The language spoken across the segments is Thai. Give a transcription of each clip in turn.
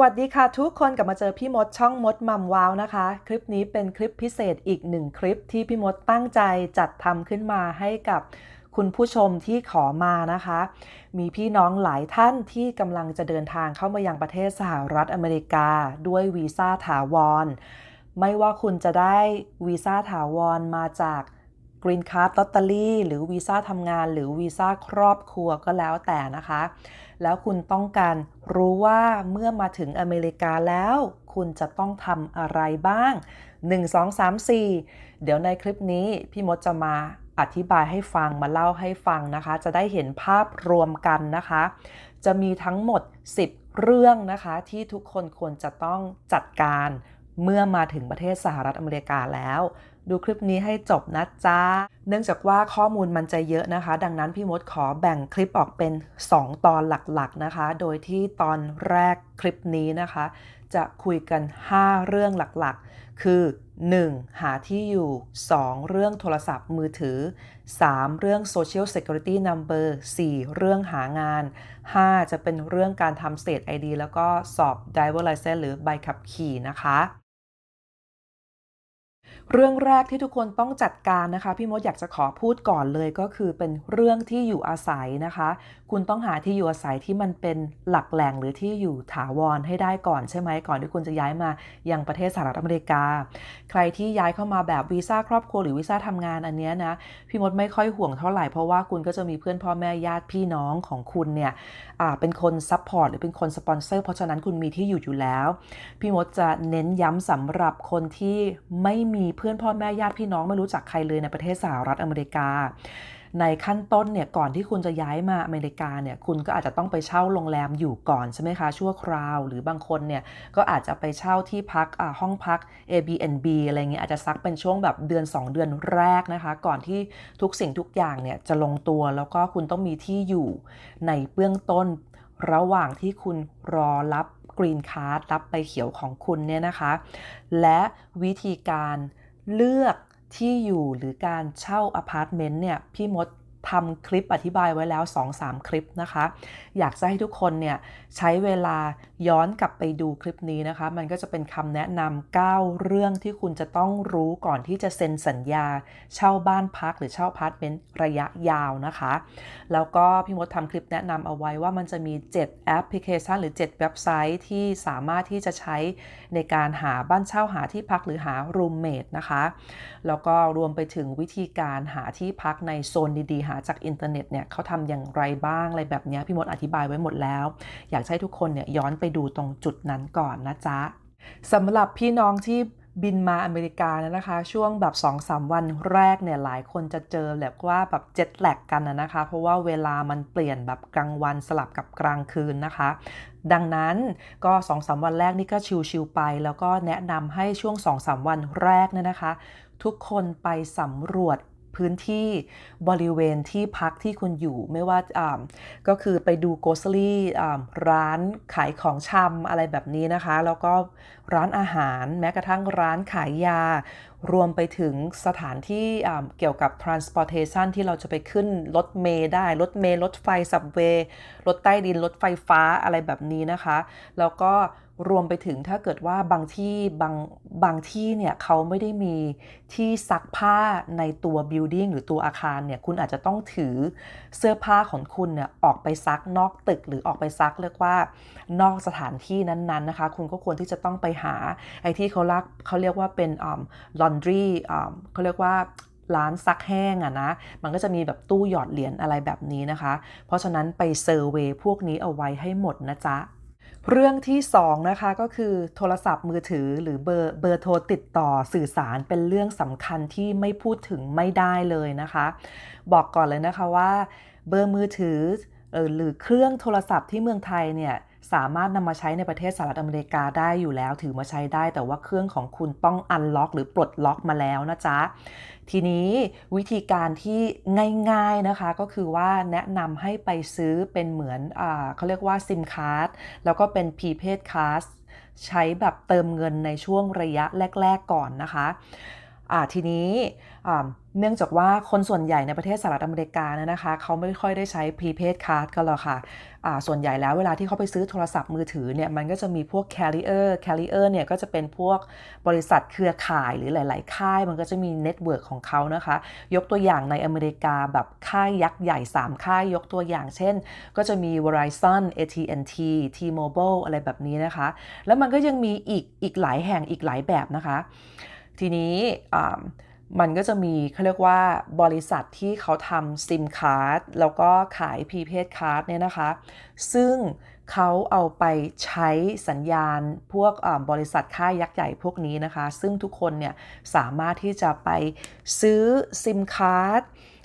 วัสดีค่ะทุกคนกลับมาเจอพี่มดช่องมดมัมว้าวนะคะ คลิปนี้เป็นคลิปพิเศษอีกหนึ่งคลิปที่พี่มดตั้งใจจัดทำขึ้นมาให้กับคุณผู้ชมที่ขอมานะคะ มีพี่น้องหลายท่านที่กำลังจะเดินทางเข้ามายังประเทศสหรัฐอเมริกา ด้วยวีซ่าถาวร ไม่ว่าคุณจะได้วีซ่าถาวรมาจาก Green Card Lottery หรือวีซ่าทำงาน หรือวีซ่าครอบครัวก็แล้วแต่นะคะ แล้วคุณต้องการรู้ว่าเมื่อมาถึงอเมริกาแล้ว คุณจะต้องทำอะไรบ้าง 1 2 3 4 เดี๋ยวในคลิปนี้พี่มดจะมาอธิบายให้ฟังมาเล่าให้ฟังนะคะ จะได้เห็นภาพรวมกันนะคะ จะมีทั้งหมด 10 เรื่องนะคะ ที่ทุกคนควรจะต้องจัดการเมื่อมาถึงประเทศสหรัฐอเมริกาแล้ว ดูคลิปนี้ให้จบนะจ๊ะ เนื่องจากว่าข้อมูลมันจะเยอะนะคะ ดังนั้นพี่มดขอแบ่งคลิปออกเป็น 2 ตอนหลักๆนะคะ โดยที่ตอนแรกคลิปนี้นะคะ จะคุยกัน 5 เรื่องหลักๆ คือ 1. หาที่อยู่ 2. เรื่องโทรศัพท์มือถือ 3. เรื่อง Social Security Number 4. เรื่องหางาน 5. จะเป็นเรื่องการทำ State ID แล้วก็สอบ Driver License หรือใบขับขี่นะคะ เรื่องแรกที่ทุกคนต้องจัดการนะคะ พี่มดอยากจะขอพูดก่อนเลยก็คือเป็นเรื่องที่อยู่อาศัยนะคะ คุณต้องหาที่อยู่อาศัยที่มันเป็นหลักแหล่งหรือที่อยู่ถาวรให้ได้ก่อนใช่ไหมก่อนที่คุณจะย้ายมายังประเทศสหรัฐอเมริกา ใครที่ย้ายเข้ามาแบบวีซ่าครอบครัวหรือวีซ่าทำงานอันนี้นะพี่มดไม่ค่อยห่วงเท่าไหร่เพราะว่าคุณก็จะมีเพื่อนพ่อแม่ญาติพี่น้องของคุณเนี่ยเป็นคนซัพพอร์ตหรือเป็นคนสปอนเซอร์เพราะฉะนั้นคุณมีที่อยู่อยู่แล้ว พี่มดจะเน้นย้ำสำหรับคนที่ไม่มีเพื่อนพ่อแม่ญาติพี่น้องไม่รู้จักใครเลยในประเทศสหรัฐอเมริกา ในขั้นต้นเนี่ยก่อนที่คุณจะย้ายมาอเมริกาเนี่ยคุณก็อาจจะต้องไปเช่าโรงแรมอยู่ก่อนใช่ไหมคะชั่วคราว หรือบางคนเนี่ยก็อาจจะไปเช่าที่พักห้องพัก Airbnb อะไรเงี้ยอาจจะซักเป็นช่วงแบบเดือน 2 เดือนแรกนะคะ ก่อนที่ทุกสิ่งทุกอย่างเนี่ยจะลงตัวแล้วก็คุณต้องมีที่อยู่ในเบื้องต้นระหว่างที่คุณรอรับกรีนคาร์ดรับใบเขียวของคุณเนี่ยนะคะ และวิธีการ เลือกที่อยู่หรือการเช่าอพาร์ตเมนต์เนี่ยพี่มดทำคลิปอธิบายไว้แล้ว 2-3 คลิปนะคะ อยากจะให้ทุกคนเนี่ย ใช้เวลาย้อนกลับไปดูคลิปนี้นะคะ มันก็จะเป็นคำแนะนำ9เรื่องที่คุณจะต้องรู้ก่อนที่จะเซ็นสัญญา เช่าบ้านพักหรือเช่าพาร์ตเมนต์ระยะยาวนะคะ แล้วก็พี่มดทำคลิปแนะนำเอาไว้ว่ามันจะมี 7 แอปพลิเคชัน หรือ 7 เว็บไซต์ที่สามารถที่จะใช้ในการหาบ้านเช่าหาที่พักหรือหารูมเมทนะคะ แล้วก็รวมไปถึงวิธีการหาที่พักในโซนดีๆ หาจากอินเทอร์เน็ตเนี่ยเขาทำอย่างไรบ้างอะไรแบบนี้พี่มดอธิบายไว้หมดแล้ว อยากให้ทุกคนเนี่ยย้อนไปดูตรงจุดนั้นก่อนนะจ๊ะสำหรับพี่น้องที่บินมาอเมริกาเนี่ยนะคะ ช่วงแบบ 2-3 วันแรกเนี่ยหลายคนจะเจอแบบว่าแบบเจ็ตแลกกันนะคะ เพราะว่าเวลามันเปลี่ยนแบบกลางวันสลับกับกลางคืนนะคะ ดังนั้นก็ 2-3 วันแรกนี่ก็ชิวๆไป แล้วก็แนะนำให้ช่วง 2-3 วันแรกเนี่ยนะคะ ทุกคนไปสำรวจ พื้นที่บริเวณที่พักที่คุณอยู่ไม่ว่าก็คือไปดูโกสลี่ร้านขายของชำอะไรแบบนี้นะคะ แล้วก็ร้านอาหารแม้กระทั่งร้านขายยา รวมไปถึงสถานที่เกี่ยวกับ transportation ที่เราจะไปขึ้นรถเมล์ได้ รถเมล์รถไฟสับเวย์รถใต้ดินรถไฟฟ้าอะไรแบบนี้นะคะ แล้วก็ รวมไปถึงถ้าเกิดว่าบางที่บางบางที่เนี่ยเขาไม่ได้มีที่ซักผ้าในตัว building หรือตัวอาคารเนี่ยคุณอาจจะต้องถือเสื้อผ้าของคุณเนี่ยออกไปซักนอกตึกหรือออกไปซักเรียกว่านอกสถานที่นั้นๆนะคะ คุณก็ควรที่จะต้องไปหาไอ้ที่เขาลักเขาเรียกว่าเป็น laundry เขาเรียกว่าร้านซักแห้งอะนะ มันก็จะมีแบบตู้หยอดเหรียญอะไรแบบนี้นะคะ เพราะฉะนั้นไปเซอร์เวยพวกนี้เอาไว้ให้หมดนะจ๊ะ เรื่องที่2นะคะก็คือโทรศัพท์มือถือหรือเบอร์เบอร์โทรติดต่อสื่อสารเป็นเรื่องสำคัญที่ไม่พูดถึงไม่ได้เลยนะคะ บอกก่อนเลยนะคะว่าเบอร์มือถือหรือเครื่องโทรศัพท์ที่เมืองไทยเนี่ย สามารถนำมาใช้ในประเทศสหรัฐอเมริกาได้อยู่แล้ว ถือมาใช้ได้ แต่ว่าเครื่องของคุณต้องอันล็อก หรือปลดล็อกมาแล้วนะจ๊ะ ทีนี้วิธีการที่ง่ายๆนะคะก็คือว่าแนะนำให้ไปซื้อเป็นเหมือนอเขาเรียกว่าซิมคาร์ดแล้วก็เป็นพรีเพดคาร์ดใช้แบบเติมเงินในช่วงระยะแรก ๆ ก่อนนะคะ ทีนี้เนื่องจากว่าคนส่วนใหญ่ในประเทศสหรัฐอเมริกาเนี่ยนะคะเขาไม่ค่อยได้ใช้ prepaid card กันหรอกค่ะอ่าส่วนใหญ่แล้วเวลาที่เขาไปซื้อโทรศัพท์มือถือเนี่ยมันก็จะมีพวก carrier carrier เนี่ยก็จะเป็นพวกบริษัทเครือข่ายหรือหลาย ๆ ค่าย มันก็จะมีเน็ตเวิร์กของเขานะคะ ยกตัวอย่างในอเมริกาแบบค่ายยักษ์ใหญ่ 3 ค่ายยกตัวอย่างเช่น ก็จะมี Verizon AT&T T-Mobile อะไรแบบนี้นะคะ แล้วมันก็ยังมีอีกอีกหลายแห่งอีกหลายแบบนะคะ ทีนี้มันก็จะมีเขาเรียกว่าบริษัทที่เขาทำซิมคาร์ดแล้วก็ขายพรีเพดคาร์ดเนี่ยนะคะ ซึ่งเขาเอาไปใช้สัญญาณพวกบริษัทค่ายยักษ์ใหญ่พวกนี้นะคะ ซึ่งทุกคนเนี่ยสามารถที่จะไปซื้อซิมคาร์ด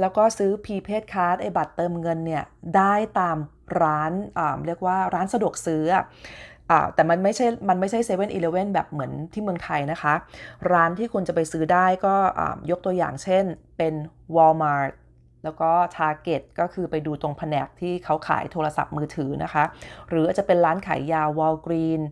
แล้วก็ซื้อพรีเพดคาร์ดไอบัตรเติมเงินเนี่ยได้ตามร้านเรียกว่าร้านสะดวกซื้อ แต่มันไม่ใช่มันไม่ใช่เซเว่นอีเลฟเว่นแบบเหมือนที่เมืองไทยนะคะ ร้านที่คุณจะไปซื้อได้ก็ยกตัวอย่างเช่นเป็น Walmart แล้วก็ Target ก็คือไปดูตรงแผนกที่เขาขายโทรศัพท์มือถือนะคะ หรืออาจจะเป็นร้านขายยา Walgreen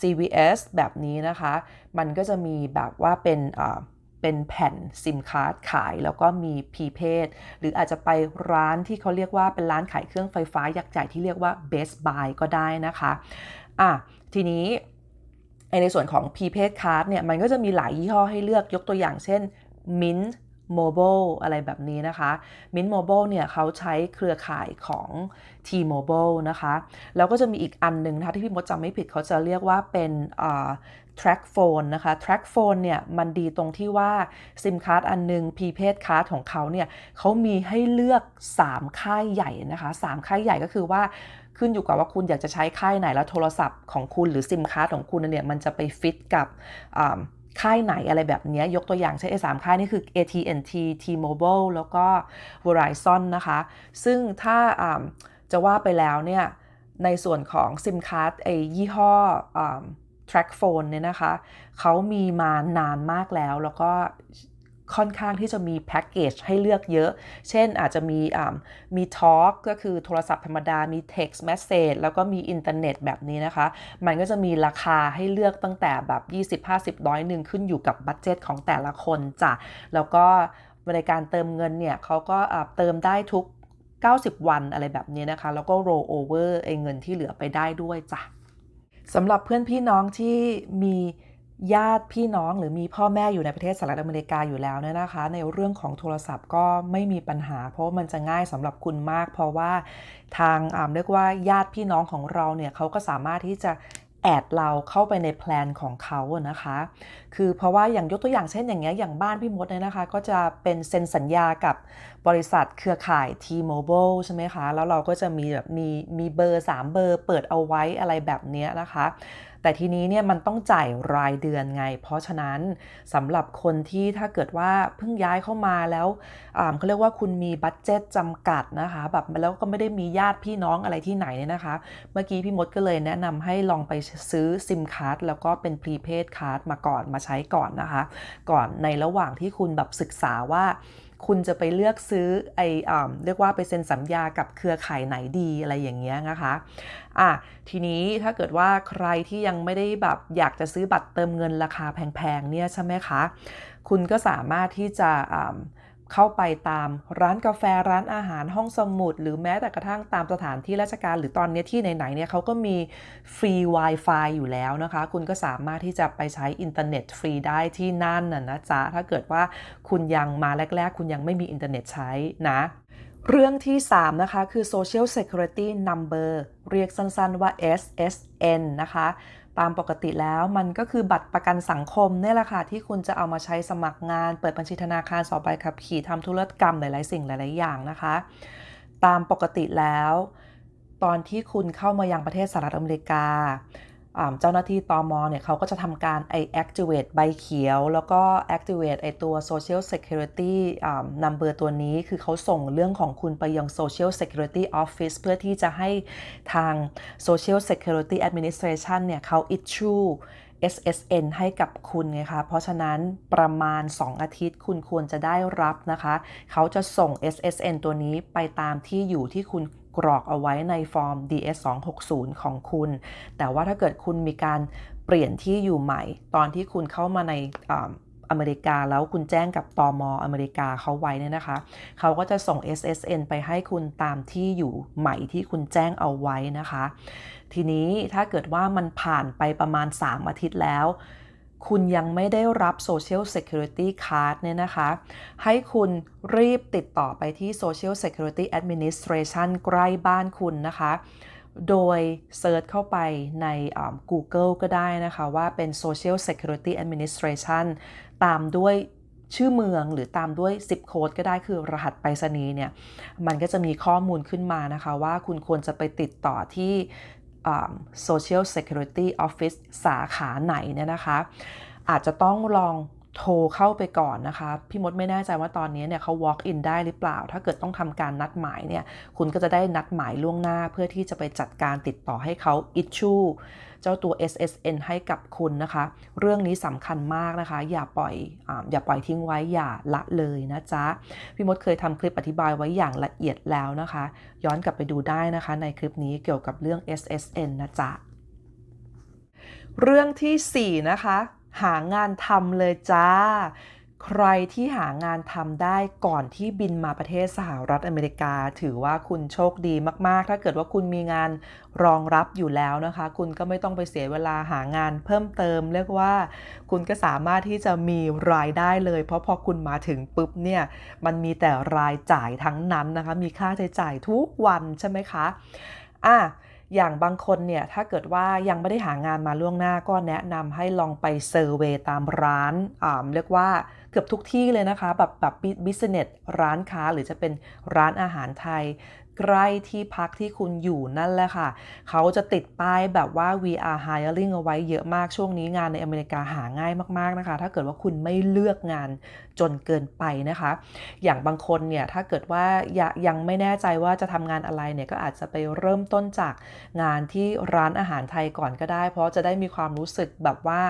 CVS แบบนี้นะคะ มันก็จะมีแบบว่าเป็น เป็นแผ่นซิมการ์ดขายแล้วก็มีพีเพดหรืออาจจะไปร้านที่เขาเรียกว่าเป็นร้านขายเครื่องไฟฟ้ายักษ์ใหญ่ที่เรียกว่า Best Buy ก็ได้นะคะอะทีนี้ในส่วนของ prepaid card เนี่ยมันก็จะมีหลายยี่ห้อให้เลือกยกตัวอย่างเช่น Mint Mobile อะไรแบบนี้นะคะ Mint Mobile เนี่ยเขาใช้เครือข่ายของ T-Mobile นะคะ แล้วก็จะมีอีกอันหนึ่งนะคะที่พี่มดจำไม่ผิดเขาจะเรียกว่าเป็น track phone นะคะ track phone เนี่ยมันดีตรงที่ว่าซิมการ์ดอันนึง prepaid card ของเขาเนี่ยเขามีให้เลือก 3 ค่ายใหญ่นะคะ 3 ค่ายใหญ่ก็คือว่าขึ้นอยู่กับว่าคุณอยากจะใช้ค่ายไหนแล้วโทรศัพท์ของคุณหรือซิมการ์ดของคุณเนี่ยมันจะไปฟิตกับ ค่ายไหนอะไรแบบนี้ยกตัวอย่างเช่นไอ้สามค่ายนี่คือ AT&T T-Mobile แล้วก็ Verizon นะคะ ซึ่งถ้าจะว่าไปแล้วเนี่ยในส่วนของซิมการ์ดไอ้ยี่ห้อ track phone เนี่ยนะคะเขามีมานานมากแล้วแล้วก็ ค่อนข้างที่จะมีแพ็กเกจให้เลือกเยอะ เช่นอาจจะมีมีทอล์กก็คือโทรศัพท์ธรรมดา มี text message แล้วก็มีอินเทอร์เน็ตแบบนี้นะคะ มันก็จะมีราคาให้เลือกตั้งแต่แบบ 20 50ร้อยหนึ่งขึ้นอยู่กับบัตเจตของแต่ละคนจ้ะ แล้วก็บริการเติมเงินเนี่ยเขาก็เติมได้ทุก 90 วันอะไรแบบนี้นะคะ แล้วก็ roll over ไอ้เงินที่เหลือไปได้ด้วยจ้ะสำหรับเพื่อนพี่น้องที่มี ญาติพี่น้องหรือมีพ่อแม่อยู่ในประเทศสหรัฐอเมริกาอยู่แล้วเนี่ยนะคะ ในเรื่องของโทรศัพท์ก็ไม่มีปัญหา เพราะมันจะง่ายสำหรับคุณมาก เพราะว่าทางเรียกว่าญาติพี่น้องของเราเนี่ยเขาก็สามารถที่จะแอดเราเข้าไปในแพลนของเขาอะนะคะ คือเพราะว่าอย่างยกตัวอย่างเช่นอย่างเงี้ยอย่างบ้านพี่มดเนี่ยนะคะ ก็จะเป็นเซ็นสัญญากับ บริษัทเครือข่าย T-Mobile ใช่ไหมคะ แล้วเราก็จะมีแบบมีมีเบอร์ 3 เบอร์เปิดเอาไว้อะไรแบบนี้นะคะ แต่ทีนี้เนี่ยมันต้องจ่ายรายเดือนไง เพราะฉะนั้นสำหรับคนที่ถ้าเกิดว่าเพิ่งย้ายเข้ามาแล้วเขาเรียกว่าคุณมีบัตเจ็ตจำกัดนะคะแบบแล้วก็ไม่ได้มีญาติพี่น้องอะไรที่ไหนเนี่ยนะคะ เมื่อกี้พี่มดก็เลยแนะนำให้ลองไปซื้อซิมการ์ดแล้วก็เป็นพรีเพดการ์ดมาก่อนมาใช้ก่อนนะคะ ก่อนในระหว่างที่คุณแบบศึกษาว่า คุณจะไปเลือกซื้อไอเรียกว่าไปเซ็นสัญญากับเครือข่ายไหนดีอะไรอย่างเงี้ยนะคะอะทีนี้ถ้าเกิดว่าใครที่ยังไม่ได้แบบอยากจะซื้อบัตรเติมเงินราคาแพงๆเนี่ยใช่ไหมคะ คุณก็สามารถที่จะ เข้าไปตามร้านกาแฟร้านอาหารห้องสมุด หรือแม้แต่กระทั่งตามสถานที่ราชการ หรือตอนนี้ที่ไหนๆเนี่ยเขาก็มีฟรี Wi-Fi อยู่แล้วนะคะ คุณก็สามารถที่จะไปใช้อินเทอร์เน็ตฟรีได้ที่นั่นน่ะนะจ๊ะ ถ้าเกิดว่าคุณยังมาแรก ๆ คุณยังไม่มีอินเทอร์เน็ตใช้นะเรื่องที่ 3 นะคะ คือ Social Security Number เรียกสั้นๆว่า SSN นะคะ ตามปกติแล้วมันก็คือบัตรประกันสังคมเนี่ยแหละค่ะที่คุณจะเอามาใช้สมัครงาน เปิดบัญชีธนาคารสอบใบขับขี่ทำธุรกรรมหลาย ๆ สิ่งหลาย ๆ อย่างนะคะ ตามปกติแล้ว ตอนที่คุณเข้ามายังประเทศสหรัฐอเมริกา เจ้าหน้าที่ตอมเนี่ยเขาก็จะทำการไอ activate ใบเขียว แล้วก็ activate ไอตัว social security number ตัวนี้ คือเขาส่งเรื่องของคุณไปยัง social security office เพื่อที่จะให้ทาง social security administration เนี่ยเขา issue SSN ให้กับคุณไงคะ เพราะฉะนั้นประมาณ 2 อาทิตย์คุณควรจะได้รับนะคะ เขาจะส่ง SSN ตัวนี้ไปตามที่อยู่ที่คุณ กรอกเอาไว้ในฟอร์ม DS 260ของคุณ แต่ว่าถ้าเกิดคุณมีการเปลี่ยนที่อยู่ใหม่ ตอนที่คุณเข้ามาในอเมริกาแล้วคุณแจ้งกับตอมอเมริกาเขาไว้เนี่ยนะคะ เขาก็จะส่ง SSN ไปให้คุณตามที่อยู่ใหม่ที่คุณแจ้งเอาไว้นะคะ ทีนี้ถ้าเกิดว่ามันผ่านไปประมาณ 3 อาทิตย์แล้ว คุณยังไม่ได้รับ Social Security Card เนี่ยนะคะ ให้คุณรีบติดต่อไปที่ Social Security Administration ใกล้บ้านคุณนะคะ โดยเซิร์ชเข้าไปใน Google ก็ได้นะคะว่าเป็น Social Security Administration ตามด้วยชื่อเมืองหรือตามด้วย zip code ก็ได้คือรหัสไปรษณีย์เนี่ย มันก็จะมีข้อมูลขึ้นมานะคะว่าคุณควรจะไปติดต่อที่ Social Security Office สาขาไหนเนี่ยนะคะ อาจจะต้องลอง โทรเข้าไปก่อนนะคะ พี่มดไม่แน่ใจว่าตอนนี้เนี่ยเขา walk in ได้หรือเปล่า ถ้าเกิดต้องทำการนัดหมายเนี่ยคุณก็จะได้นัดหมายล่วงหน้า เพื่อที่จะไปจัดการติดต่อให้เขา issue เจ้าตัว SSN ให้กับคุณนะคะ เรื่องนี้สำคัญมากนะคะ อย่าปล่อยออย่าปล่อยทิ้งไว้อย่าละเลยนะจ๊ะ พี่มดเคยทำคลิปอธิบายไว้อย่างละเอียดแล้วนะคะ ย้อนกลับไปดูได้นะคะ ในคลิปนี้เกี่ยวกับเรื่อง SSN นะจ๊ะเรื่องทีสี่4 นะคะ หางานทำเลยจ้า ใครที่หางานทำได้ก่อนที่บินมาประเทศสหรัฐอเมริกา ถือว่าคุณโชคดีมาก ๆ ถ้าเกิดว่าคุณมีงานรองรับอยู่แล้วนะคะ คุณก็ไม่ต้องไปเสียเวลาหางานเพิ่มเติม เรียกว่า คุณก็สามารถที่จะมีรายได้เลย เพราะพอคุณมาถึงปุ๊บเนี่ยมันมีแต่รายจ่ายทั้งนั้นนะคะ มีค่าใช้จ่ายทุกวันใช่ไหมคะอะ อย่างบางคนเนี่ยถ้าเกิดว่ายังไม่ได้หางานมาล่วงหน้าก็แนะนำให้ลองไปเซอร์เวยตามร้านอ่าเรียกว่าเกือบทุกที่เลยนะคะ แบบแบบบิสเนสร้านค้าหรือจะเป็นร้านอาหารไทย ใกล้ที่พักที่คุณอยู่นั่นแหละค่ะ เขาจะติดป้ายแบบว่า we are hiring เอาไว้เยอะมากช่วงนี้งานในอเมริกาหาง่ายมากๆนะคะ ถ้าเกิดว่าคุณไม่เลือกงานจนเกินไปนะคะ อย่างบางคนเนี่ยถ้าเกิดว่ายังไม่แน่ใจว่าจะทำงานอะไรเนี่ยก็อาจจะไปเริ่มต้นจากงานที่ร้านอาหารไทยก่อนก็ได้ เพราะจะได้มีความรู้สึกแบบว่า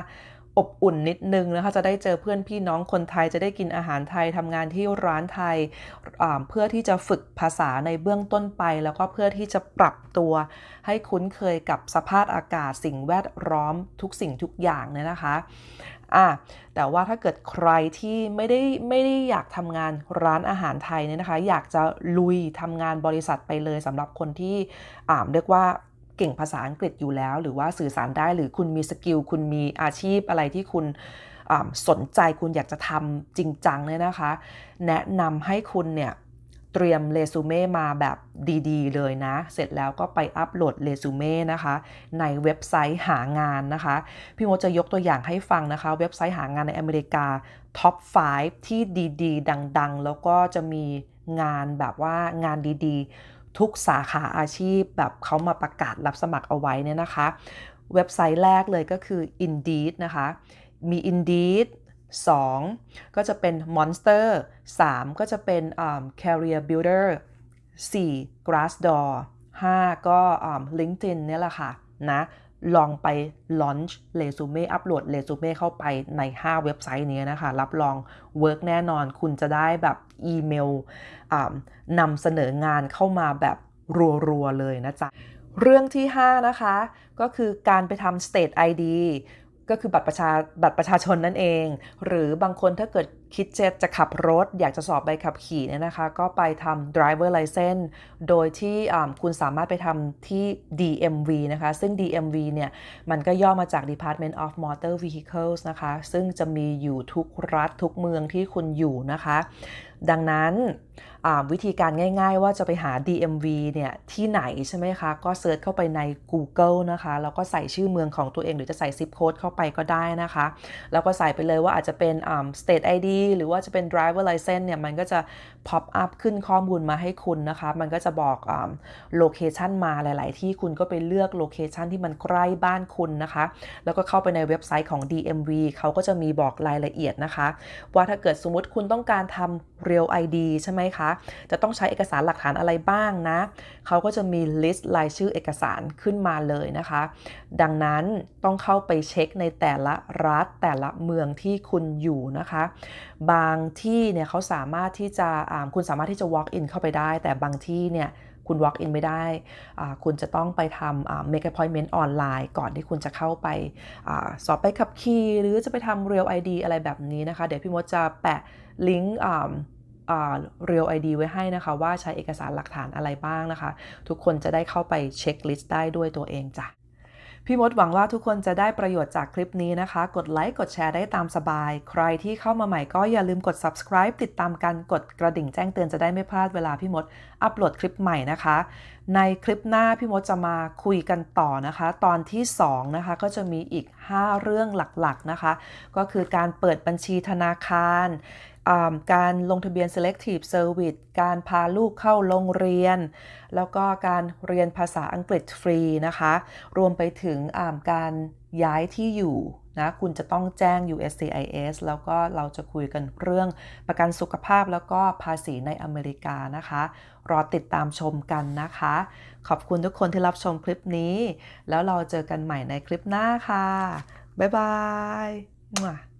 อบอุ่นนิดนึงนะคะจะได้เจอเพื่อนพี่น้องคนไทยจะได้กินอาหารไทยทำงานที่ร้านไทยเพื่อที่จะฝึกภาษาในเบื้องต้นไป แล้วก็เพื่อที่จะปรับตัว ให้คุ้นเคยกับสภาพอากาศสิ่งแวดล้อมทุกสิ่งทุกอย่างเนี่ยนะคะอะแต่ว่าถ้าเกิดใครที่ไม่ได้ไม่ได้อยากทำงานร้านอาหารไทยเนี่ยนะคะ อยากจะลุยทำงานบริษัทไปเลยสำหรับคนที่อ่าเรียกว่า เก่งภาษาอังกฤษอยู่แล้ว หรือว่าสื่อสารได้หรือคุณมีสกิลคุณมีอาชีพอะไรที่คุณสนใจคุณอยากจะทำจริงจังเนี่ยนะคะ แนะนำให้คุณเนี่ยเตรียมเรซูเม่มาแบบดีๆ เลยนะ เสร็จแล้วก็ไปอัปโหลดเรซูเม่นะคะ ในเว็บไซต์หางานนะคะ พี่โมจะยกตัวอย่างให้ฟังนะคะ เว็บไซต์หางานในอเมริกาท็อป 5 ที่ดีๆ ดัง ๆ แล้วก็จะมีงานแบบว่างานดีๆ ทุกสาขาอาชีพแบบเขามาประกาศรับสมัครเอาไว้เนี่ยนะคะ เว็บไซต์แรกเลยก็คือ Indeed นะคะ มี Indeed 2 ก็จะเป็น Monster 3 ก็จะเป็น Career Builder 4 Glassdoor 5 ก็ LinkedIn เนี่ยแหละค่ะนะ ลองไป launch เรซูเม่อัปโหลดเรซูเม่เข้าไปใน 5 เว็บไซต์นี้นะคะ รับรองเวิร์กแน่นอน คุณจะได้แบบอีเมลนำเสนองานเข้ามาแบบรัวๆ เลยนะจ๊ะ เรื่องที่ 5 นะคะ ก็คือการไปทำ state ID ก็คือบัตรประชาบัตรประชาชนนั่นเอง หรือบางคนถ้าเกิด คิดจะจะขับรถ อยากจะสอบใบขับขี่เนี่ยนะคะ ก็ไปทำ driver license โดยที่คุณสามารถไปทำที่ DMV นะคะ ซึ่ง DMV เนี่ย มันก็ย่อมาจาก Department of Motor Vehicles นะคะ ซึ่งจะมีอยู่ทุกรัฐทุกเมืองที่คุณอยู่นะคะ ดังนั้นวิธีการง่ายๆ ว่าจะไปหา DMV เนี่ยที่ไหนใช่ไหมคะ ก็เซิร์ชเข้าไปใน Google นะคะ แล้วก็ใส่ชื่อเมืองของตัวเองหรือจะใส่ zip code เข้าไปก็ได้นะคะ แล้วก็ใส่ไปเลยว่าอาจจะเป็น state ID หรือว่าจะเป็น driver license เนี่ยมันก็จะ pop up ขึ้นข้อมูลมาให้คุณนะคะ มันก็จะบอกโลเคชันมาหลาย ๆ ที่คุณก็ไปเลือกโลเคชันที่มันใกล้บ้านคุณนะคะ แล้วก็เข้าไปในเว็บไซต์ของ DMV เขาก็จะมีบอกรายละเอียดนะคะ ว่าถ้าเกิดสมมติคุณต้องการทำ real ID ใช่ไหมคะ จะต้องใช้เอกสารหลักฐานอะไรบ้างนะ เขาก็จะมีลิสต์รายชื่อเอกสารขึ้นมาเลยนะคะ ดังนั้นต้องเข้าไปเช็คในแต่ละรัฐแต่ละเมืองที่คุณอยู่นะคะ บางที่เนี่ยเขาสามารถที่จะคุณสามารถที่จะ walk in เข้าไปได้ แต่บางที่เนี่ยคุณ walk in ไม่ได้ คุณจะต้องไปทำ make appointment ออนไลน์ก่อนที่คุณจะเข้าไปอสอบไปขับขี่หรือจะไปทำ real ID อะไรแบบนี้นะคะ เดี๋ยวพี่มดจะแปะลิงก์อ่าอ่า real ID ไว้ให้นะคะว่าใช้เอกสารหลักฐานอะไรบ้างนะคะ ทุกคนจะได้เข้าไปเช็คลิสต์ได้ด้วยตัวเองจ้ะ พี่มดหวังว่าทุกคนจะได้ประโยชน์จากคลิปนี้นะคะ กดไลค์ กดแชร์ได้ตามสบาย ใครที่เข้ามาใหม่ก็อย่าลืมกด subscribe ติดตามกัน กดกระดิ่งแจ้งเตือนจะได้ไม่พลาดเวลาพี่มดอัปโหลดคลิปใหม่นะคะ ในคลิปหน้าพี่มดจะมาคุยกันต่อนะคะ ตอนที่2นะคะก็จะมีอีก 5 เรื่องหลักๆนะคะ ก็คือการเปิดบัญชีธนาคาร การลงทะเบียน selective service การพาลูกเข้าโรงเรียน แล้วก็การเรียนภาษาอังกฤษฟรีนะคะ รวมไปถึงการย้ายที่อยู่นะคุณจะต้องแจ้ง USCIS แล้วก็เราจะคุยกันเรื่องประกันสุขภาพแล้วก็ภาษีในอเมริกานะคะ รอติดตามชมกันนะคะ ขอบคุณทุกคนที่รับชมคลิปนี้ แล้วเราเจอกันใหม่ในคลิปหน้าค่ะ บ๊ายบาย